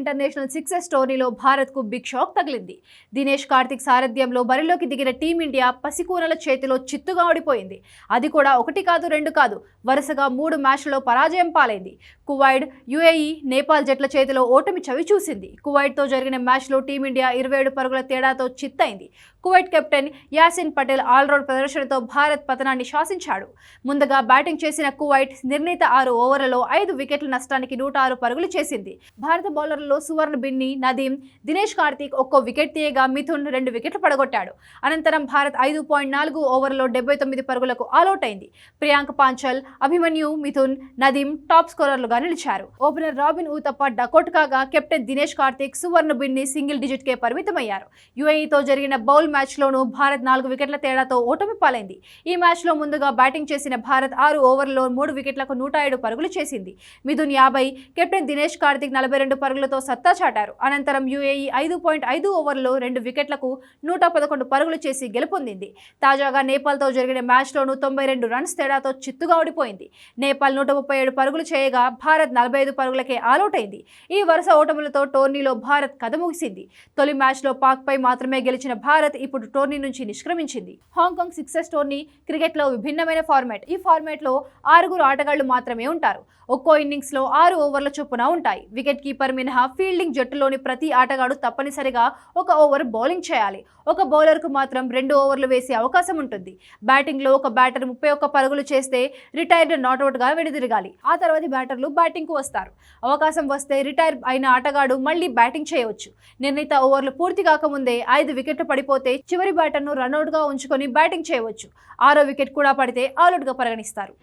International sixes టోర్నీలో భారత్కు big shock తగిలింది. దినేష్ కార్తిక్ సారథ్యంలో బరిలోకి దిగిన టీమిండియా పసికూనల చేతిలో చిత్తుగా ఓడిపోయింది. అది కూడా ఒకటి కాదు రెండు కాదు వరుసగా మూడు మ్యాచ్లలో పరాజయం పాలైంది. కువైట్ యుఏఈ నేపాల్ జట్ల చేతిలో ఓటమి చవి చూసింది. కువైట్తో జరిగిన మ్యాచ్లో టీమిండియా ఇరవై ఏడు పరుగుల తేడాతో చిత్తైంది. Kuwait captain Yasin Patel all round ప్రదర్శనతో భారత్ పతనాన్ని శాసించాడు. ముందుగా బ్యాటింగ్ చేసిన కువైట్ నిర్ణీత ఆరు ఓవర్లలో ఐదు వికెట్ల నష్టానికి నూట ఆరు పరుగులు చేసింది. భారత బౌలర్లలో సువర్ణ బిన్ని నదీం దినేష్ కార్తీక్ ఒక్కో వికెట్ తీయగా మిథున్ రెండు వికెట్లు పడగొట్టాడు. అనంతరం భారత్ ఐదు పాయింట్ నాలుగు ఓవర్లలో డెబ్బై తొమ్మిది పరుగులకు ఆలౌట్ అయింది ప్రియాంక పాంచల్ అభిమన్యు మిథున్ నదీం టాప్ స్కోరర్లుగా నిలిచారు. Opener Robin Uthappa duck out కాగా captain Dinesh Karthik Stuart Binny single digit కే పరిమితమయ్యారు. యుఏఈతో జరిగిన బౌల్ మ్యాచ్లోనూ భారత్ నాలుగు వికెట్ల తేడాతో ఓటమి పాలైంది. ఈ మ్యాచ్లో ముందుగా బ్యాటింగ్ చేసిన భారత్ ఆరు ఓవర్లలో మూడు వికెట్లకు నూట ఏడు పరుగులు చేసింది. మిథున్ యాభై కెప్టెన్ దినేష్ కార్తిక్ నలభై రెండు వికెట్లతో సత్తా చాటారు. అనంతరం యుఏఈ ఐదు పాయింట్ ఐదు ఓవర్లలో రెండు వికెట్లకు నూట పదకొండు పరుగులు చేసి గెలుపొందింది. తాజాగా నేపాల్తో జరిగిన మ్యాచ్లోనూ తొంభై రెండు రన్స్ తేడాతో చిత్తుగా ఓడిపోయింది. నేపాల్ నూట ముప్పై ఏడు పరుగులు చేయగా భారత్ నలభై ఐదు పరుగులకే ఆలౌట్ అయింది ఈ వరుస ఓటములతో టోర్నీలో భారత్ కథ ముగిసింది. తొలి మ్యాచ్లో పాక్పై మాత్రమే గెలిచిన భారత్ ఇప్పుడు టోర్నీ నుంచి నిష్క్రమించింది. హాంకాంగ్ సిక్సెస్ టోర్నీ క్రికెట్లో విభిన్నమైన ఫార్మాట్. ఈ ఫార్మాట్లో ఆరుగురు ఆటగాళ్ళు మాత్రమే ఉంటారు. ఒక్కో ఇన్నింగ్స్లో ఆరు ఓవర్ల చొప్పున ఉంటాయి. వికెట్ కీపర్ మినహా ఫీల్డింగ్ జట్టులోని ప్రతి ఆటగాడు తప్పనిసరిగా ఒక ఓవర్ బౌలింగ్ చేయాలి. ఒక బౌలర్కు మాత్రం రెండు ఓవర్లు వేసే అవకాశం ఉంటుంది. బ్యాటింగ్లో ఒక బ్యాటర్ ముప్పై ఒక్క పరుగులు చేస్తే రిటైర్డ్ నాట్అవుట్గా వెనుదిరగాలి ఆ తర్వాత బ్యాటర్లు బ్యాటింగ్కు వస్తారు. అవకాశం వస్తే రిటైర్ అయిన ఆటగాడు మళ్ళీ బ్యాటింగ్ చేయవచ్చు. నిర్ణీత ఓవర్లు పూర్తి కాకముందే ఐదు వికెట్లు పడిపోతే చివరి బ్యాటర్ను రన్అట్గా ఉంచుకొని బ్యాటింగ్ చేయవచ్చు. ఆరో వికెట్ కూడా పడితే ఆల్అౌట్గా పరిగణిస్తారు.